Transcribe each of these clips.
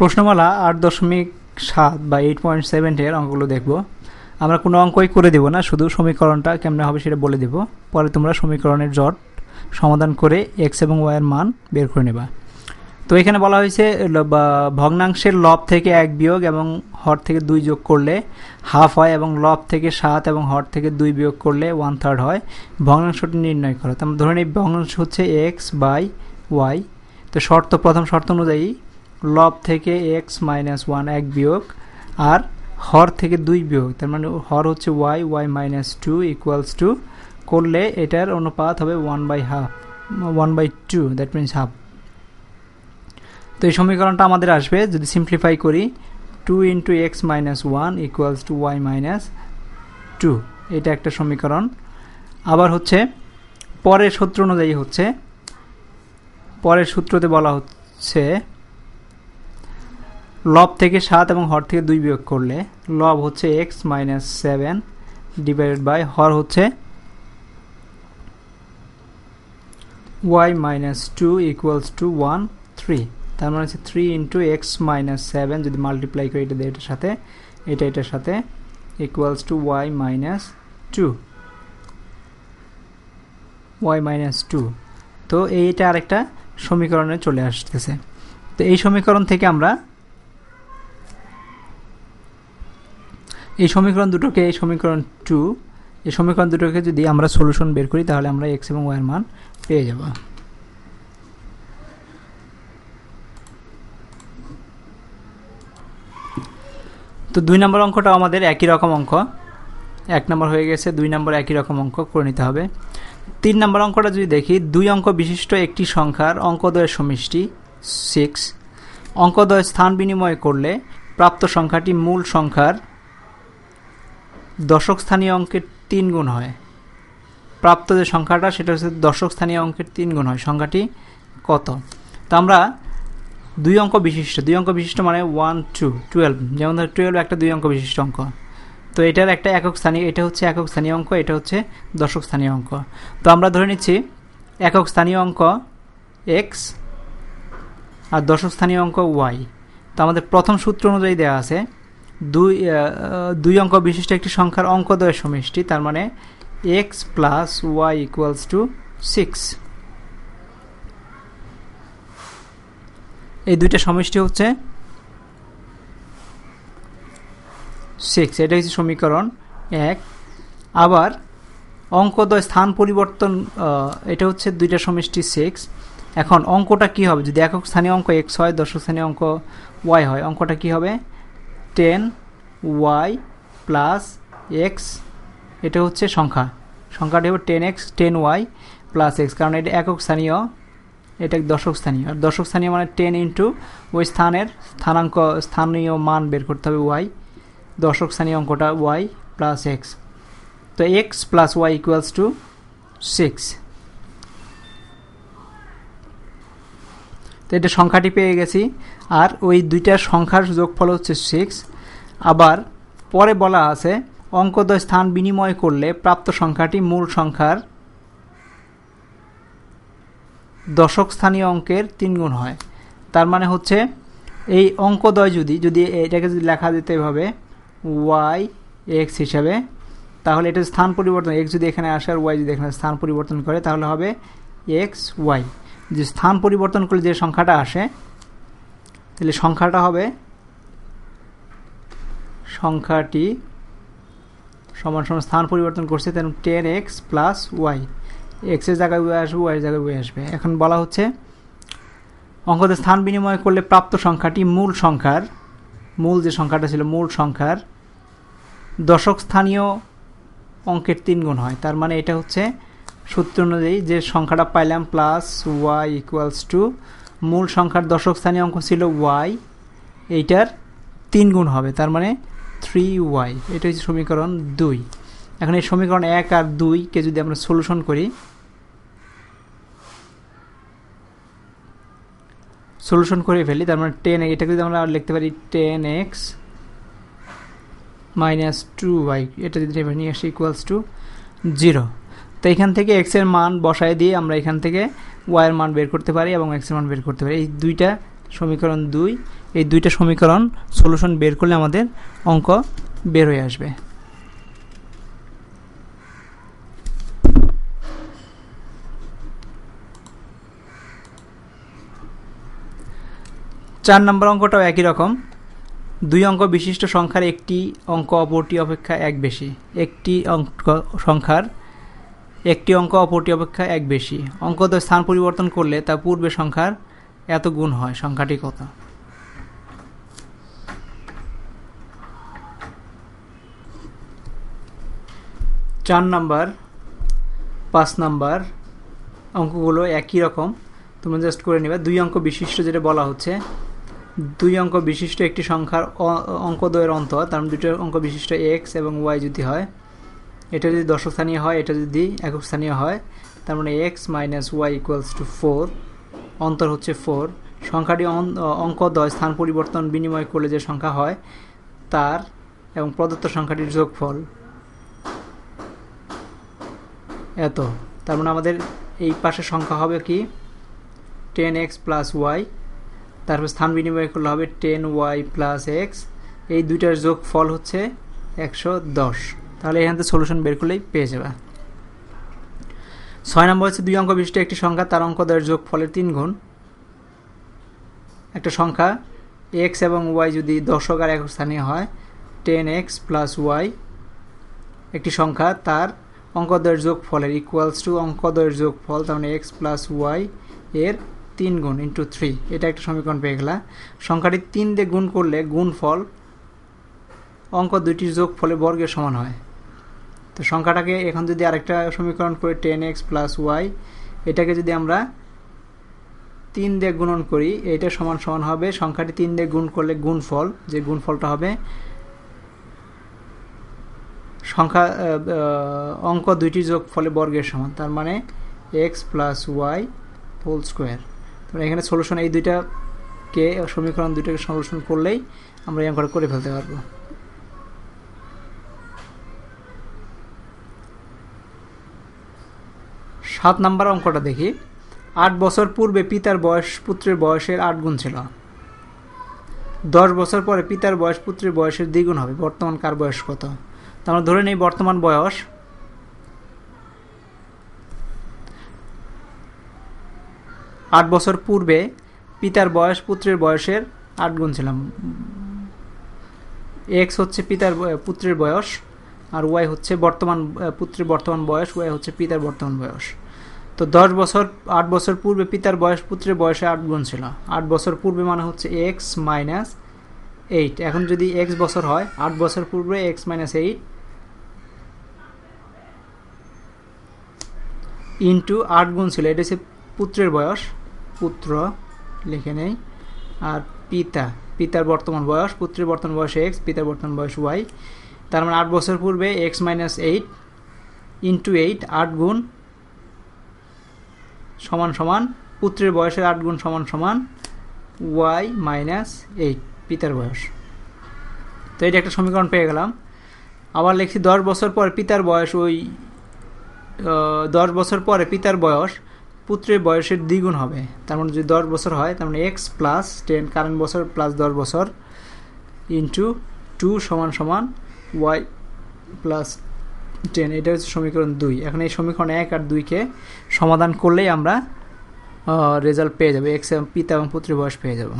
প্রশ্নমালা আট দশমিক সাত বা এইট পয়েন্ট সেভেনের অঙ্কগুলো দেখব। আমরা কোনো অঙ্কই করে দেব না, শুধু সমীকরণটা কেমনে হবে সেটা বলে দেব। পরে তোমরা সমীকরণের জট সমাধান করে এক্স এবং ওয়াইয়ের মান বের করে নেবা। তো এখানে বলা হয়েছে ভগ্নাংশের লব থেকে এক বিয়োগ এবং হর থেকে দুই যোগ করলে হাফ হয় এবং লব থেকে সাত এবং হর থেকে দুই বিয়োগ করলে ওয়ান থার্ড হয়। ভগ্নাংশটি নির্ণয় করো। তো ধরে নিই, ভগ্নাংশ হচ্ছে এক্স বাই ওয়াই তো শর্ত প্রথম শর্ত অনুযায়ী লব থেকে এক্স মাইনাস ওয়ান এক বিয়োগ, আর হর থেকে দুই বিয়োগ, তার মানে হর হচ্ছে y y minus two equals two করলে এটার অনুপাত হবে one by half, one by two that means half. তো এই সমীকরণটা আমাদের আসবে, যদি সিম্পলিফাই করি, two into x minus one equals two y minus two, এটা একটা সমীকরণ। আবার হচ্ছে, পরের সূত্র অনুযায়ী হচ্ছে, পরের সূত্রতে বলা হচ্ছে লব থেকে সাত এবং হর থেকে দুই বিয়োগ করলে লব হচ্ছে X minus seven divided by হর হচ্ছে Y minus two equals to two three তার মানে হচ্ছে three into X minus seven যদি মাল্টিপ্লাই করি এটা এটার সাথে, এটা এটার সাথে equals to Y minus two Y minus two তো এইটা আরেকটা সমীকরণে চলে আসতেছে। তো এই সমীকরণ থেকে আমরা এই সমীকরণ দুটোকে, এই সমীকরণ টু এই সমীকরণ দুটোকে যদি আমরা সলিউশন বের করি, তাহলে আমরা এক্স এবং ওয়াইয়ের মান পেয়ে যাব। তো দুই নম্বর অঙ্কটা আমাদের একই রকম অঙ্ক। এক নম্বর হয়ে গেছে, দুই নম্বর একই রকম অঙ্ক করে নিতে হবে। তিন নম্বর অঙ্কটা যদি দেখি, দুই অঙ্ক বিশিষ্ট একটি সংখ্যার অঙ্কদ্বয়ের সমষ্টি সিক্স অঙ্কদ্বয় স্থান বিনিময় করলে প্রাপ্ত সংখ্যাটি মূল সংখ্যার দশক স্থানীয় অঙ্কের তিন গুণ হয়। প্রাপ্ত যে সংখ্যাটা, সেটা হচ্ছে দশক স্থানীয় অঙ্কের তিন গুণ হয়। সংখ্যাটি কত? তো আমরা দুই অঙ্ক বিশিষ্ট, দুই অঙ্ক বিশিষ্ট মানে ওয়ান টু টুয়েলভ যেমন ধর টুয়েলভ একটা দুই অঙ্ক বিশিষ্ট অঙ্ক। তো এটার একটা একক স্থানীয়, এটা হচ্ছে একক স্থানীয় অঙ্ক, এটা হচ্ছে দশক স্থানীয় অঙ্ক। তো আমরা ধরে নিচ্ছি একক স্থানীয় অঙ্ক এক্স আর দশক স্থানীয় অঙ্ক ওয়াই তো আমাদের প্রথম সূত্র অনুযায়ী দেওয়া আছে দুই দুই অঙ্ক বিশিষ্ট একটি সংখ্যার অঙ্কদ্বয়ের সমষ্টি, তার মানে X plus Y equals to six এই দুইটা সমষ্টি হচ্ছে সিক্স এটা হচ্ছে সমীকরণ এক। আবার অঙ্কদ্বয় স্থান পরিবর্তন এটা হচ্ছে দুইটা সমষ্টি সিক্স এখন অঙ্কটা কি হবে? যদি একক স্থানীয় অঙ্ক এক্স হয় দশক স্থানীয় অঙ্ক ওয়াই হয়, অঙ্কটা কি হবে? টেন ওয়াই প্লাস এক্স এটা হচ্ছে সংখ্যা। সংখ্যাটি হবে ten X ten Y plus X কারণ এটা একক স্থানীয়, এটা দশক স্থানীয়। আর দশক স্থানীয় মানে টেন ইন্টু ওই স্থানের স্থানাঙ্ক, স্থানীয় মান বের করতে হবে ওয়াই দশক স্থানীয় অঙ্কটা ওয়াই প্লাস এক্স তো X plus Y equals to six তো এটা সংখ্যাটি পেয়ে গেছি। আর ওই দুইটা সংখ্যার যোগফল হচ্ছে সিক্স আবার পরে বলা আছে, অঙ্কদ্বয় স্থান বিনিময় করলে প্রাপ্ত সংখ্যাটি মূল সংখ্যার দশক স্থানীয় অঙ্কের তিন গুণ হয়। তার মানে হচ্ছে, এই অঙ্কদ্বয় যদি যদি এটাকে যদি লেখা যেতে এভাবে ওয়াই এক্স হিসাবে, তাহলে এটা স্থান পরিবর্তন এক্স যদি এখানে আসে আর ওয়াই যদি এখানে স্থান পরিবর্তন করে, তাহলে হবে এক্স ওয়াই যে স্থান পরিবর্তন করলে যে সংখ্যাটা আসে, তাহলে সংখ্যাটা হবে সংখ্যাটি সমান সমান স্থান পরিবর্তন করছে তেমন টেন এক্স প্লাস ওয়াই এক্সের জায়গায় ওয়াই আসবে ওয়াই জায়গায় ওয়াই আসবে। এখন বলা হচ্ছে অঙ্কতে স্থান বিনিময় করলে প্রাপ্ত সংখ্যাটি মূল সংখ্যার, মূল যে সংখ্যাটা ছিল, মূল সংখ্যার দশক স্থানীয় অঙ্কের তিন গুণ হয়। তার মানে এটা হচ্ছে সূত্র অনুযায়ী যে সংখ্যাটা পাইলাম প্লাস ওয়াই ইকুয়ালস টু মূল সংখ্যার দশক স্থানীয় অঙ্ক ছিল ওয়াই এইটার তিন গুণ হবে, তার মানে থ্রি ওয়াই এটা হচ্ছে সমীকরণ দুই। এখন এই সমীকরণ এক আর দুইকে যদি আমরা সলিউশন করি সলিউশন করে ফেলি, তার মানে টেন এটাকে যদি আমরা লিখতে পারি ten X minus two Y এটা যদি নিয়ে আসি ইকুয়ালস টু জিরো তো এখান থেকে এক্সের মান বসায় দিয়ে আমরা এখান থেকে ওয়াইয়ের মান বের করতে পারি এবং এক্সের মান বের করতে পারি। এই দুইটা সমীকরণ দুই, এই দুইটা সমীকরণ সলিউশন বের করলে আমাদের অঙ্ক বের হয়ে আসবে। চার নম্বর অঙ্কটাও একই রকম। দুই অঙ্ক বিশিষ্ট সংখ্যার একটি অঙ্ক অপরটি অপেক্ষা এক বেশি। একটি অঙ্ক সংখ্যার একটি অঙ্ক অপরটি অপেক্ষা এক বেশি। অঙ্ক অঙ্কদ্বয় স্থান পরিবর্তন করলে তা পূর্বে সংখ্যার এত গুণ হয়, সংখ্যাটি কত? চার নাম্বার, পাঁচ নাম্বার অঙ্কগুলো একই রকম। তুমি জাস্ট করে নেবে। দুই অঙ্ক বিশিষ্ট যেটা বলা হচ্ছে, দুই অঙ্ক বিশিষ্ট একটি সংখ্যার অঙ্কদ্বয়ের অন্তর, তার মানে দুটো অঙ্ক বিশিষ্ট এক্স এবং ওয়াই যদি হয় এটা যদি দশক স্থানীয় হয়, এটা যদি একক স্থানীয় হয়, তার মানে X minus Y equals to four অন্তর হচ্ছে ফোর সংখ্যাটি অঙ্কদ্বয় স্থান পরিবর্তন বিনিময় করলে যে সংখ্যা হয়, তার এবং প্রদত্ত সংখ্যাটির যোগফল এত। তার মানে আমাদের এই পাশে সংখ্যা হবে কি? টেন এক্স প্লাস ওয়াই তারপর স্থান বিনিময় করলে হবে টেন ওয়াই প্লাস এক্স এই দুইটার যোগ ফল হচ্ছে একশো দশ। তাহলে এখান থেকে সলিউশন বের করলেই পেয়ে যাবে। ছয় নম্বর হচ্ছে দুই অঙ্ক বিশিষ্ট একটি সংখ্যা, তার অঙ্ক দ্বয়ের যোগ ফলের তিন গুণ। একটা সংখ্যা এক্স এবং ওয়াই যদি দশক আর একক স্থানীয় হয় টেন এক্স প্লাস ওয়াই একটি সংখ্যা, তার অঙ্কদ্বয়ের যোগ ফলের ইকুয়ালস টু অঙ্কদ্বয়ের যোগ ফল তার মানে এক্স প্লাস ওয়াই এর তিন গুণ ইন্টু থ্রি এটা একটা সমীকরণ পেয়ে গেলা। সংখ্যাটি তিন দিয়ে গুণ করলে গুণ ফল অঙ্ক দুইটির যোগ ফলে বর্গের সমান হয়। তো সংখ্যাটাকে এখন যদি আরেকটা সমীকরণ করে টেন এক্স প্লাস ওয়াই এটাকে যদি আমরা তিন দিয়ে গুণন করি, এটা সমান সমান হবে, সংখ্যাটি তিন দিয়ে গুণ করলে গুণফল, যে গুণফলটা হবে সংখ্যা অঙ্ক দুইটি যোগ ফলে বর্গের সমান, তার মানে X plus Y whole square তো এখানে সলিউশন এই দুইটাকে, সমীকরণ দুইটাকে সলিউশন করলেই আমরা এই অঙ্কটা করে ফেলতে পারব। সাত নাম্বার অঙ্কটা দেখি। আট বছর পূর্বে পিতার বয়স পুত্রের বয়সের আট গুণ ছিল। দশ বছর পরে পিতার বয়স পুত্রের বয়সের দ্বিগুণ হবে। বর্তমান কার বয়স কত? আমরা ধরে নেই বর্তমান বয়স। আট বছর পূর্বে পিতার বয়স পুত্রের বয়সের আট গুণ ছিলাম এক্স হচ্ছে পিতার পুত্রের বয়স আর ওয়াই হচ্ছে বর্তমান, পুত্রের বর্তমান বয়স, ওয়াই হচ্ছে পিতার বর্তমান বয়স। তো দশ বছর, আট বছর পূর্বে পিতার বয়স পুত্রের বয়সে আট গুণ ছিল। আট বছর পূর্বে মানে হচ্ছে এক্স মাইনাস এইট এখন যদি এক্স বছর হয়, আট বছর পূর্বে এক্স মাইনাস এইট ইন্টু আট গুণ ছিল। এটা হচ্ছে পুত্রের বয়স। পুত্র, লিখে নেই। আর পিতা, পিতার বর্তমান বয়স। পুত্রের বর্তমান বয়স এক্স পিতার বর্তমান বয়স ওয়াই তার মানে আট বছর পূর্বে X minus eight into eight আট গুণ সমান সমান, পুত্রের বয়সের আট গুণ সমান সমান ওয়াই মাইনাস এইট পিতার বয়স। তো এটা একটা সমীকরণ পেয়ে গেলাম। আবার লিখছি, দশ বছর পর পিতার বয়স ওই দশ বছর পরে পিতার বয়স পুত্রের বয়সের দ্বিগুণ হবে। তার মানে যদি দশ বছর হয়, তার মানে এক্স প্লাস টেন কারেন্ট বছর প্লাস দশ বছর ইন্টু টু সমান সমান ওয়াই প্লাস টেন, এটা হচ্ছে সমীকরণ দুই। এখন এই সমীকরণ এক আর দুইকে সমাধান করলেই আমরা রেজাল্ট পেয়ে যাব। এক্স এবং পিতা এবং পুত্রের বয়স পেয়ে যাব।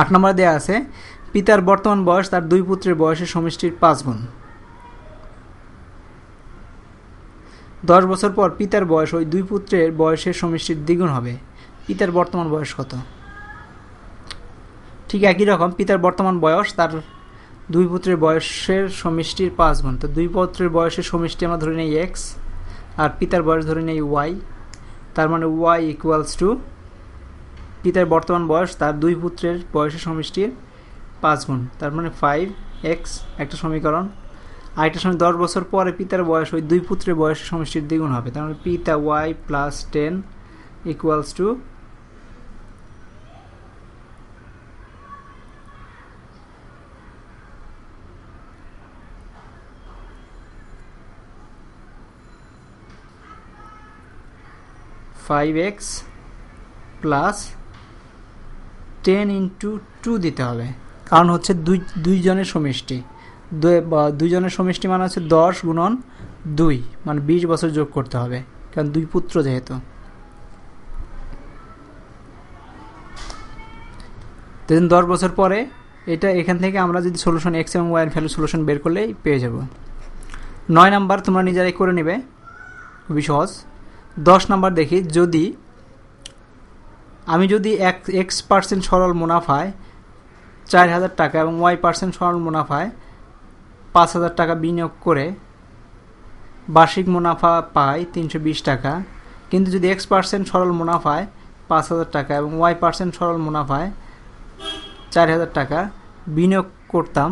আট নম্বর দেওয়া আছে, পিতার বর্তমান বয়স তার দুই পুত্রের বয়সের সমষ্টির পাঁচ গুণ। দশ বছর পর পিতার বয়স ওই দুই পুত্রের বয়সের সমষ্টির দ্বিগুণ হবে। পিতার বর্তমান বয়স কত? ঠিক একই রকম, পিতার বর্তমান বয়স তার দুই পুত্রের বয়সের সমষ্টির পাঁচ গুণ। তো দুই পুত্রের বয়সের সমষ্টি আমরা ধরে নেই এক্স আর পিতার বয়স ধরে নেই ওয়াই তার মানে ওয়াই ইকুয়ালস টু পিতার বর্তমান বয়স তার দুই পুত্রের বয়সের সমষ্টির পাঁচ গুণ। তার মানে ফাইভ এক্স একটা সমীকরণ। আরেকটা সময় দশ বছর পরে পিতার বয়স ওই দুই পুত্রের বয়সের সমষ্টির দ্বিগুণ হবে। তার মানে পিতা Y plus ten equals to five X plus ten into two দিতে হবে। কারণ হচ্ছে দুই দুইজনের সমষ্টি। দুইজনের সমষ্টি মানে হচ্ছে দশ গুণন দুই মানে বিশ বছর যোগ করতে হবে। কারণ দুই পুত্র যেহেতু। দশ বছর পরে এটা এখান থেকে আমরা যদি সলিউশন এক্স এবং ওয়াইয়ের ভ্যালু সলিউশন বের করলেই পেয়ে যাব। নয় নাম্বার তোমরা নিজেরাই করে নেবে। খুবই সহজ। দশ নাম্বার দেখি, যদি আমি যদি এক এক্স পার্সেন্ট সরল মুনাফায় চার হাজার টাকা এবং ওয়াই পার্সেন্ট সরল মুনাফায় পাঁচ হাজার টাকা বিনিয়োগ করে বার্ষিক মুনাফা পাই তিনশো বিশ টাকা, কিন্তু যদি এক্স পার্সেন্ট সরল মুনাফায় পাঁচ হাজার টাকা এবং ওয়াই পার্সেন্ট সরল মুনাফায় চার হাজার টাকা বিনিয়োগ করতাম,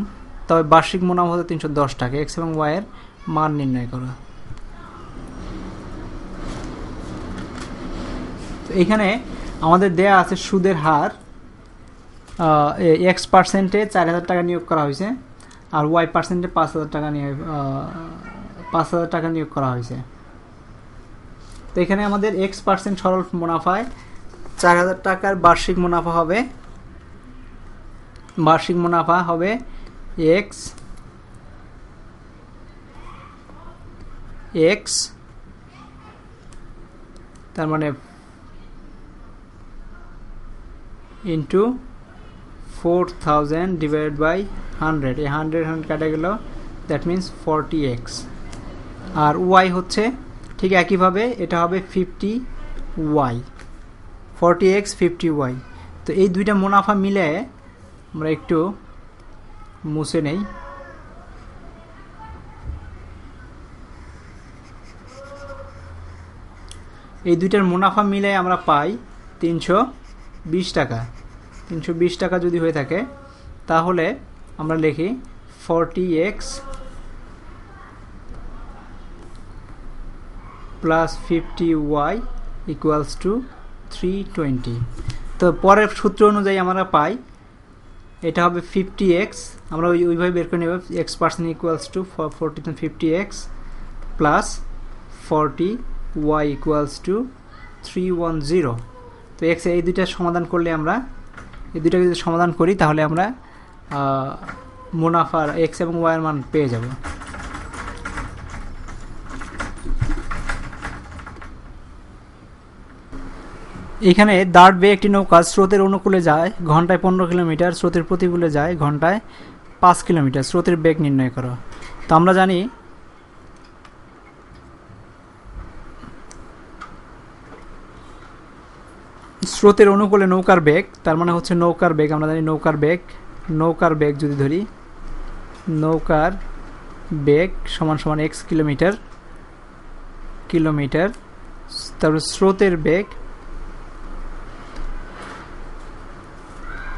তবে বার্ষিক মুনাফা হতো তিনশো দশ টাকা এক্স এবং ওয়াইয়ের মান নির্ণয় করা। তো এখানে আমাদের দেয়া আছে সুদের হার এক্স পার্সেন্টে চার হাজার টাকা নিয়োগ করা হয়েছে আর ওয়াই পার্সেন্টে পাঁচ হাজার টাকা নিয়ে পাঁচ হাজার টাকা নিয়োগ করা হয়েছে। তো এখানে আমাদের এক্স পার্সেন্ট সরল মুনাফায় চার হাজার টাকার বার্ষিক মুনাফা হবে, বার্ষিক মুনাফা হবে এক্স এক্স তার মানে into four thousand divide by hundred এই হান্ড্রেড হান্ড্রেড কাটা গেল দ্যাট মিন্স ফর্টি এক্স আর ওয়াই হচ্ছে ঠিক একইভাবে এটা হবে fifty Y forty X fifty Y তো এই দুইটা মুনাফা মিলে আমরা একটু মুছে নেই। এই দুইটার মুনাফা মিলে আমরা পাই তিনশো বিশ টাকা। তিনশো বিশ টাকা যদি হয়ে থাকে, তাহলে আমরা লিখি forty X plus fifty Y equals to three twenty তো পরের সূত্র অনুযায়ী আমরা পাই, এটা হবে ফিফটি এক্স আমরা ওই ওইভাবে বের করে নেব X percent equals to forty fifty X plus forty Y equals to three one zero তো এক্স এই দুইটা সমাধান করলে আমরা এই দুইটাকে যদি সমাধান করি, তাহলে আমরা মুনাফার এক্স এবং ওয়াইয়ের মান পেয়ে যাব। এখানে দাঁড় বেয়ে একটি নৌকা স্রোতের অনুকূলে যায়, ঘন্টায় পনেরো কিলোমিটার, স্রোতের প্রতিকূলে যায়, ঘন্টায় পাঁচ কিলোমিটার, স্রোতের বেগ নির্ণয় করো। তো আমরা জানি স্রোতের অনুকূলে নৌকার বেগ, তার মানে হচ্ছে নৌকার বেগ, আমরা জানি নৌকার বেগ নৌকার বেগ যদি ধরি, নৌকার বেগ সমান সমান এক্স কিলোমিটার কিলোমিটার তারপরে স্রোতের বেগ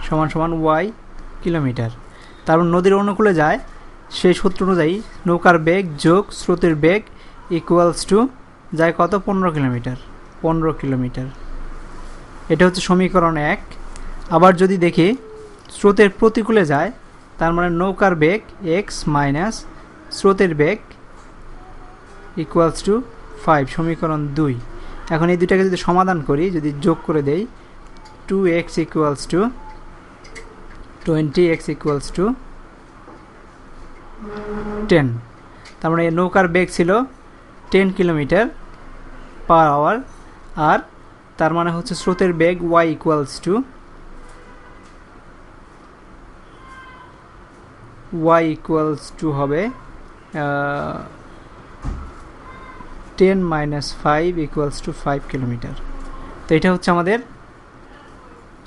সমান সমান ওয়াই কিলোমিটার। তারপর নদীর অনুকূলে যায়, সেই সূত্র অনুযায়ী নৌকার বেগ যোগ স্রোতের বেগ ইকুয়ালস টু যায় কত? পনেরো কিলোমিটার পনেরো কিলোমিটার। এটা হচ্ছে সমীকরণ এক। আবার যদি দেখি, স্রোতের প্রতিকূলে যায়, তার মানে নৌকার বেগ এক্স মাইনাস স্রোতের বেগ ইকুয়ালস টু ফাইভ সমীকরণ দুই। এখন এই দুটাকে যদি সমাধান করি, যদি যোগ করে দেই two X equals to twenty X equals to ten তার মানে নৌকার বেগ ছিল টেন কিলোমিটার পার আওয়ার আর তার মানে হচ্ছে স্রোতের বেগ Y equals to Y equals to হবে ten minus five equals to five kilometer তো এটা হচ্ছে আমাদের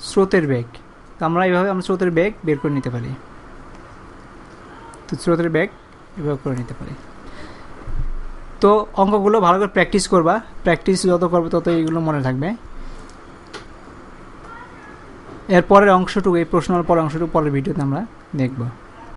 স্রোতের বেগ। তো আমরা এইভাবে আমরা স্রোতের বেগ বের করে নিতে পারি। তো স্রোতের বেগ এভাবে করে নিতে পারি। তো অঙ্কগুলো ভালো করে প্র্যাকটিস করবা। প্র্যাকটিস যত করবে তত এইগুলো মনে থাকবে। এরপরের অংশটুকু, এই প্রশ্নের পরের অংশটুকু পরের ভিডিওতে আমরা দেখব।